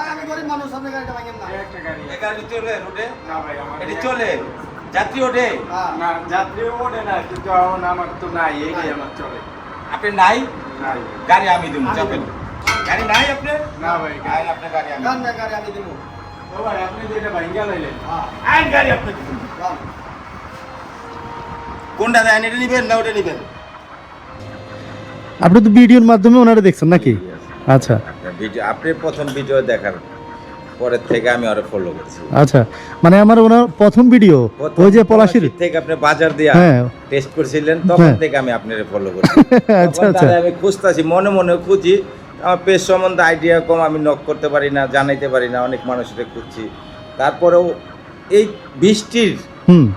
আমি- গরিব মানুষ, আপনি গাড়িটা ভাঙেন না। এই একটা গাড়ি এই গাড়ি চলে রোডে না ভাই আমার এটি চলে যাত্রী ওঠে হ্যাঁ। না যাত্রী ওঠে না কিন্তু আমার তো নাই এই গাড়ি আমার চলে আপনি নাই গাড়ি আমি দিব আমি চাপেন। গাড়ি নাই আপনি না ভাই গাড়ি আমি গান না, গাড়ি আমি দিবো। ও ভাই আপনি যেটা ভাঙ্গা লাইলেন। হ্যাঁ, আইন গাড়ি আপনি দিবেন কোনটা দেন এটা নিবেন না ওটা নিবেন? আপনি তো ভিডিওর মাধ্যমে ওনারা দেখছেন নাকি? আচ্ছা। ভিডিও আপনি প্রথম ভিডিও দেখার পরের থেকে আমি ওরা ফলো করছি। আচ্ছা মানে আমার ওনার প্রথম ভিডিও ওই যে পলাশির থেকে আপনি বাজার দিয়া হ্যাঁ। টেস্ট করছিলেন তখন হ্যাঁ। থেকে আমি আপনারে ফলো করছি। আচ্ছা আচ্ছা। আমি খুঁজতাছি মনে মনে খুঁজি আমার পেজ সম্বন্ধে আইডিয়া কম আমি নক করতে পারি না জানাইতে পারি না অনেক মানুষের খুঁজছি। তারপরেও এই বৃষ্টির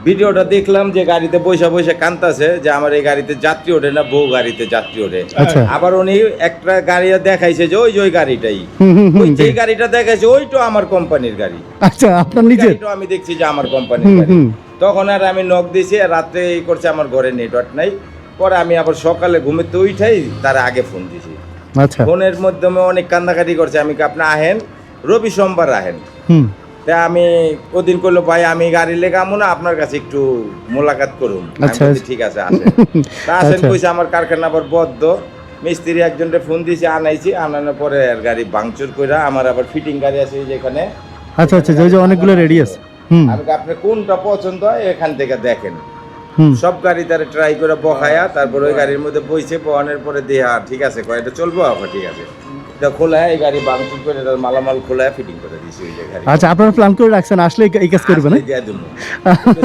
ভিডিওটা দেখলাম যে গাড়িতে বৈশা বৈশা কান্তাছে যে আমার এই গাড়িতে যাত্রী ওঠে না বউ গাড়িতে যাত্রী ওঠে। আচ্ছা। আবার উনি একটা গাড়ি দেখাইছে যে ওই যে ওই গাড়িটাই। ওই যে গাড়িটা দেখাইছে ওইটা আমার কোম্পানির গাড়ি। আচ্ছা আপনার নিজের? আমি দেখছি যে আমার কোম্পানির গাড়ি। তখন আর আমি নক দিয়েছি এই করছে আমার ঘরে নেটওয়ার্ক নাই। পরে আমি আবার সকালে ঘুমেতে উঠাই তার আগে ফোন দিছি। আচ্ছা। ফোনের মাধ্যমে অনেক কান্দাকাটি করছে। আমি কি আপনি আহেন? রবি সোমবার আহেন? হুম। তা আমি ওদিন করল ভাই আমি গাড়ি লেগে আমু না আপনার কাছে একটু মোলাকাত করুন আচ্ছা। ঠিক আছে আসেন। তা আসেন আচ্ছা। কইছে আমার কারখানা আবার বদ্ধ। মিস্ত্রি একজনকে ফোন দিয়েছি আনাইছি। আনানোর পরে আর গাড়ি ভাঙচুর কইরা আমার আবার ফিটিং গাড়ি আছে এই যেখানে। আচ্ছা আচ্ছা যে- অনেকগুলো রেডি আছে। আমি আপনি কোনটা পছন্দ হয় এখান থেকে দেখেন। সব গাড়ি তারা ট্রাই করে বসায়া তারপর ওই গাড়ির মধ্যে বইছে বহানোর পরে দিয়ে ঠিক আছে কয় এটা চলবো? আবার ঠিক আছে। এটা খোলায় এই গাড়ি ভাঙচুর করে এটার মালামাল খোলায় ফিটিং করে দিয়েছি ওই গাড়ি। আচ্ছা আপনারা প্ল্যান করে রাখছেন আসলে এই কাজ করবেন দিয়ে দেবো।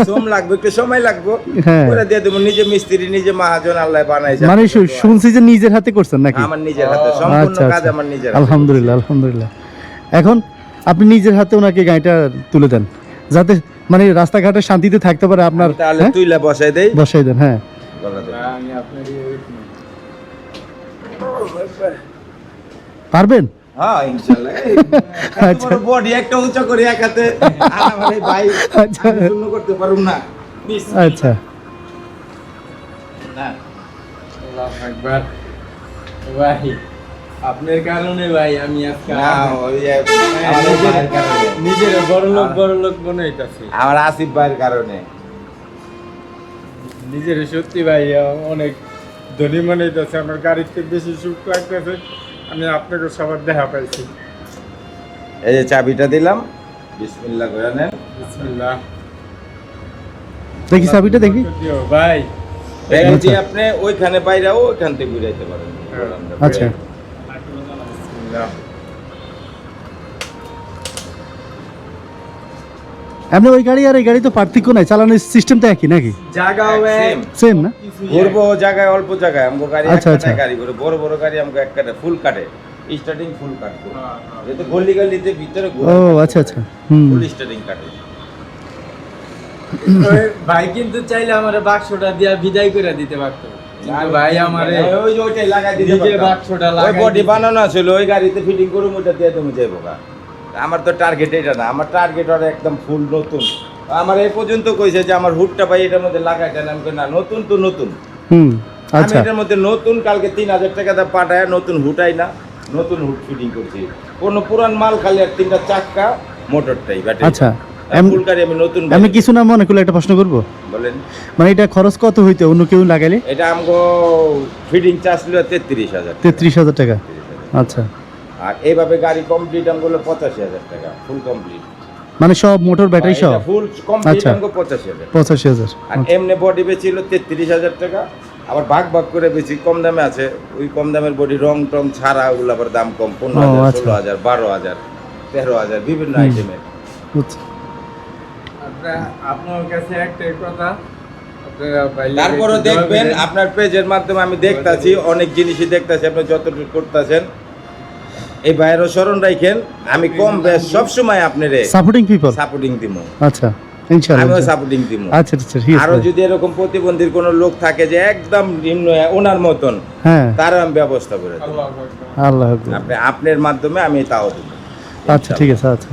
শ্রম লাগবে একটু সময় লাগবে হ্যাঁ। করে দিয়ে দেবো। নিজে মিস্ত্রি নিজে মহাজন আল্লাহ বানাইছে মানে শুনছি যে নিজের হাতে করছেন নাকি? আমার নিজের হাতে সম্পূর্ণ আচ্ছা। কাজ আচ্ছা আমার নিজের। আলহামদুলিল্লাহ আলহামদুলিল্লাহ। এখন আপনি নিজের হাতে ওনাকে গাড়িটা তুলে দেন যাতে মানে রাস্তাঘাটে শান্তিতে থাকতে পারে আপনার তাহলে হ্যাঁ? তুইলা বসাই দেই। বসাই দেন হ্যাঁ। পারবেন? হ্যাঁ আচ্ছা। আচ্ছা। আপনার কারণে ভাই আমি আজকে না ওই। নিজের বড় লোক বড় লোক মনে হইতাছে। আমার আসিফ ভাইয়ের কারণে। নিজের সত্যি ভাই অনেক ধনী মনে হইতাছে আমার গাড়িতে বেশি সুখ লাগতেছে আমি আপনাকে সবার দেখা পাইছি। এই যে চাবিটা দিলাম বিসমিল্লাহ করে নেন। বিসমিল্লাহ। দেখি চাবিটা দেখি। ভাই। আচ্ছা। আপনি ওইখানে বাইরেও ওইখান থেকে ঘুরাইতে পারেন। আচ্ছা। বিসমিল্লাহ। আপনি ওই গাড়ি আর এই গাড়ি তো পার্থক্য নাই চালানোর সিস্টেম তো একই নাকি? Same. সেম না? ঘুরবো জায়গায় অল্প জায়গায় আমাকে গাড়ি আচ্ছা, আচ্ছা। গাড়ি করে বড় বড় গাড়ি আমাকে এক কাটে ফুল কাটে স্টার্টিং ফুল কাটবো হ্যাঁ, হ্যাঁ। যেহেতু গলি গলিতে ভিতরে ও আচ্ছা আচ্ছা। হুম। ফুল স্টার্টিং কাটে। ভাই কিন্তু চাইলে আমার বাক্সটা দিয়া বিদায় করে দিতে পারতো। কিন্তু ভাই আমারে ওই যে ওইটাই লাগাই দিতে পারতাম। বাক্সটা ওই বডি বানানো ছিল ওই গাড়িতে ফিটিং করে ওটা দিয়ে তুমি যাইবো আমার তো টার্গেট এটা না আমার টার্গেট আর একদম ফুল নতুন। আমার এই পর্যন্ত কইছে যে আমার হুডটা ভাই এটার মধ্যে লাগাইতে আমি না নতুন তো নতুন। হুম আমি আচ্ছা। এটার মধ্যে নতুন কালকে তিন হাজার টাকা দা পাঠায় নতুন হুটাই না নতুন হুড ফিটিং করছি। কোনো পুরান মাল খালি আর তিনটা চাক্কা মোটরটাই ব্যাটারি আচ্ছা। আর এম- ফুল গাড়ি আমি নতুন আমি কিছু না মনে করলে একটা প্রশ্ন করব? বলেন। মানে এটা খরচ কত হইতে অন্য কেউ লাগাইলে? এটা আমগো ফিটিং চার্জ ছিল তেত্রিশ হাজার তেত্রিশ হাজার টাকা। আচ্ছা। আর এইভাবে গাড়ি কমপ্লিট আমগুলো পঁচাশি হাজার টাকা ফুল কমপ্লিট মানে সব মোটর ব্যাটারি সহ ফুল কমপ্লিট আচ্ছা। আমগো পঁচাশি হাজার পঁচাশি হাজার। আর এমনি বডি বেছিল তেত্রিশ হাজার টাকা আবার ভাগ ভাগ করে বেশি কম দামে আছে ওই কম দামের বডি রং টং ছাড়া ওগুলো আবার দাম কম পনেরো হাজার আচ্ছা। ষোলো হাজার বারো হাজার তেরো হাজার বিভিন্ন। আইটেমের। আপনার- কাছে একটাই কথা তারপরে দেখবেন আপনার পেজের মাধ্যমে আমি দেখতাছি অনেক জিনিসই দেখতাছি আপনি যতটুকু করতেছেন। এই বাইরেও স্মরণ রাখেন আমি কম বেশ সবসময় আপনার সাপোর্টিং পিপল সাপোর্টিং দিব আচ্ছা ইনশাআল্লাহ। সাপোর্টিং দিব আচ্ছা আচ্ছা আরও যদি এরকম প্রতিবন্ধীর কোনো লোক থাকে যে একদম নিম্ন ওনার মতন হ্যাঁ। তারও আমি ব্যবস্থা করে দেবো আল্লাহু আকবার। আল্লাহ আপনি আপনার মাধ্যমে আমি তাও দেবো আচ্ছা ঠিক আছে আচ্ছা।